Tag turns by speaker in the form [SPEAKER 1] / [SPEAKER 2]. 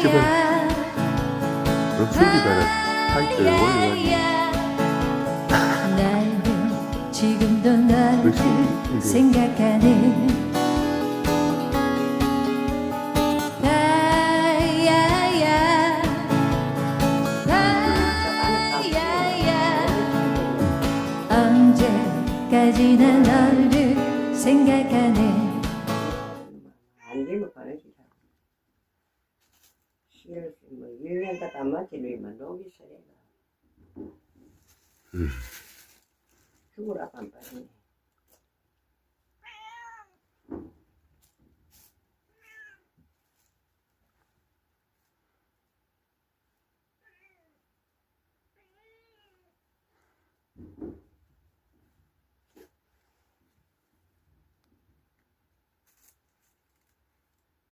[SPEAKER 1] 집은 그 수기가는 타이틀
[SPEAKER 2] 나는 지금도
[SPEAKER 1] 이제.
[SPEAKER 2] 생각하는 언제까지나 너를 생각하네.
[SPEAKER 3] 안 되면 보내주 자. 시를 뭐 1년 갖다 맞지면 녹이 서래가. 죽으라고 안 빠지네.